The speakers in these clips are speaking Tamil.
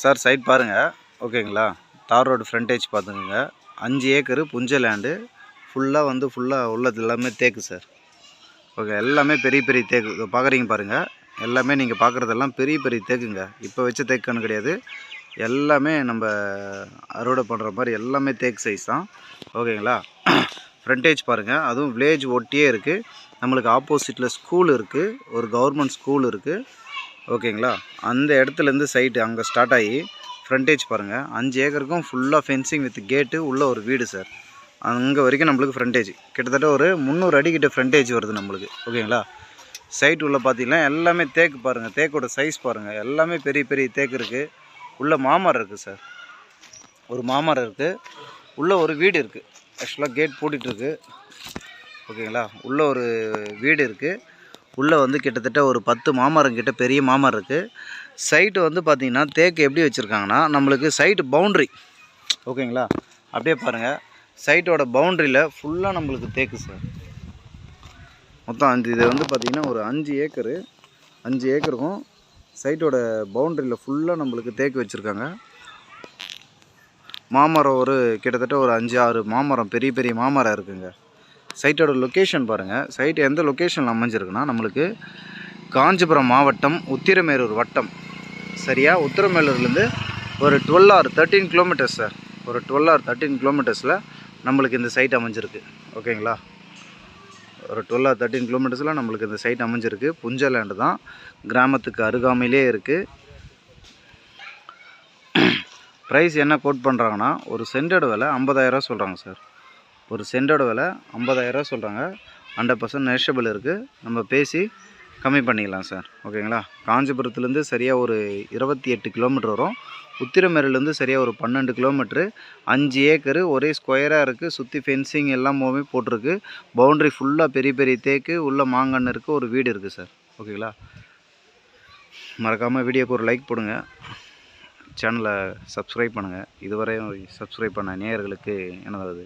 சார் சைட் பாருங்கள் ஓகேங்களா? தார் ரோடு ஃப்ரண்டேஜ் பார்த்துக்குங்க. அஞ்சு ஏக்கரு புஞ்ச லேண்டு ஃபுல்லாக வந்து ஃபுல்லாக உள்ளது எல்லாமே தேக்கு சார். ஓகே எல்லாமே பெரிய பெரிய தேக்கு. இதை பார்க்குறீங்க பாருங்கள் எல்லாமே நீங்கள் பார்க்குறதெல்லாம் பெரிய பெரிய தேக்குங்க. இப்போ வச்ச தேக்குன்னு கிடையாது. எல்லாமே நம்ம அறுவடை பண்ணுற மாதிரி எல்லாமே தேக்கு சைஸ் தான். ஓகேங்களா? ஃப்ரண்டேஜ் பாருங்கள் அதுவும் வில்லேஜ் ஒட்டியே இருக்குது நம்மளுக்கு ஆப்போசிட்டில் ஸ்கூல் இருக்குது ஒரு கவர்மெண்ட் ஸ்கூல் இருக்குது ஓகேங்களா? அந்த இடத்துலேருந்து சைட்டு அங்கே ஸ்டார்ட் ஆகி ஃப்ரண்டேஜ் பாருங்கள் அஞ்சு ஏக்கருக்கும் ஃபுல்லாக ஃபென்சிங் வித் கேட்டு உள்ள ஒரு வீடு சார் அங்கே வரைக்கும் நம்மளுக்கு ஃப்ரண்டேஜ் கிட்டத்தட்ட ஒரு முந்நூறு அடிக்கிட்ட ஃப்ரண்டேஜ் வருது நம்மளுக்கு. ஓகேங்களா? சைட் உள்ளே பார்த்தீங்கன்னா எல்லாமே தேக்கு பாருங்கள் தேக்கோட சைஸ் பாருங்கள் எல்லாமே பெரிய பெரிய தேக்கு இருக்குது உள்ளே மாமரம் இருக்குது சார் ஒரு மாமரம் இருக்குது உள்ளே ஒரு வீடு இருக்குது ஆக்சுவலாக கேட் பூட்டிகிட்ருக்கு ஓகேங்களா? உள்ளே ஒரு வீடு இருக்குது உள்ளே வந்து கிட்டத்தட்ட ஒரு பத்து மாமரம் கிட்ட பெரிய மாமரம் இருக்குது சைட்டு வந்து பார்த்திங்கன்னா தேக்கு எப்படி வச்சுருக்காங்கன்னா நம்மளுக்கு சைட்டு பவுண்ட்ரி ஓகேங்களா? அப்படியே பாருங்கள் சைட்டோட பவுண்ட்ரியில் ஃபுல்லாக நம்மளுக்கு தேக்கு சார் மொத்தம் அஞ்சு இது வந்து பார்த்திங்கன்னா ஒரு அஞ்சு ஏக்கரு. அஞ்சு ஏக்கருக்கும் சைட்டோட பவுண்ட்ரியில் ஃபுல்லாக நம்மளுக்கு தேக்கு வச்சுருக்காங்க. மாமரம் ஒரு கிட்டத்தட்ட ஒரு அஞ்சு ஆறு மாமரம் பெரிய பெரிய மாமரம் இருக்குங்க. சைட்டோட லொக்கேஷன் பாருங்கள் சைட் எந்த லொக்கேஷனில் அமைஞ்சிருக்குன்னா நம்மளுக்கு காஞ்சிபுரம் மாவட்டம் உத்திரமேரூர் வட்டம். சரியா? உத்திரமேலூர்லேருந்து ஒரு twelve or thirteen kilometres sir ஒரு டுவெல் ஆர் தேர்ட்டீன் கிலோமீட்டர்ஸில் நம்மளுக்கு இந்த சைட் அமைஞ்சிருக்கு. ஓகேங்களா? ஒரு டுவெல் ஆர் தேர்ட்டீன் கிலோமீட்டர்ஸில் நம்மளுக்கு இந்த சைட் அமைஞ்சிருக்கு. புஞ்ச லேண்டு தான் கிராமத்துக்கு அருகாமையிலே இருக்குது ப்ரைஸ் என்ன கோட் பண்ணுறாங்கன்னா ஒரு சென்டோட விலை ஐம்பதாயிரரூவா சொல்கிறாங்க சார் ஒரு சென்டோட விலை ஐம்பதாயிரரூவா சொல்கிறாங்க ஹண்ட்ரட் பர்சன்ட் நெஷபிள் இருக்குது நம்ம பேசி கம்மி பண்ணிக்கலாம் சார். ஓகேங்களா? காஞ்சிபுரத்துலேருந்து சரியாக ஒரு இருபத்தி எட்டு கிலோமீட்டர் வரும். உத்திரமேரிலேருந்து சரியாக ஒரு பன்னெண்டு கிலோமீட்ரு அஞ்சு ஏக்கரு ஒரே ஸ்கொயராக இருக்குது சுற்றி ஃபென்சிங் எல்லாமே போட்டிருக்கு. பவுண்ட்ரி ஃபுல்லாக பெரிய பெரிய தேக்கு உள்ள மாங்கன்று இருக்குது ஒரு வீடு இருக்குது சார். ஓகேங்களா? மறக்காமல் வீடியோக்கு ஒரு லைக் போடுங்க. சேனலை சப்ஸ்கிரைப் பண்ணுங்கள் இதுவரையும் சப்ஸ்கிரைப் பண்ண நேயர்களுக்கு எனது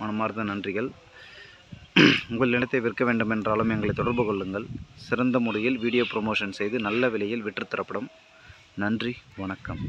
மனமார்ந்த நன்றிகள். உங்கள் நிலத்தை விற்க வேண்டும் என்றாலும் எங்களை தொடர்பு கொள்ளுங்கள். சிறந்த முறையில் வீடியோ ப்ரொமோஷன் செய்து நல்ல விலையில் விற்றுத்தரப்படும் நன்றி வணக்கம்.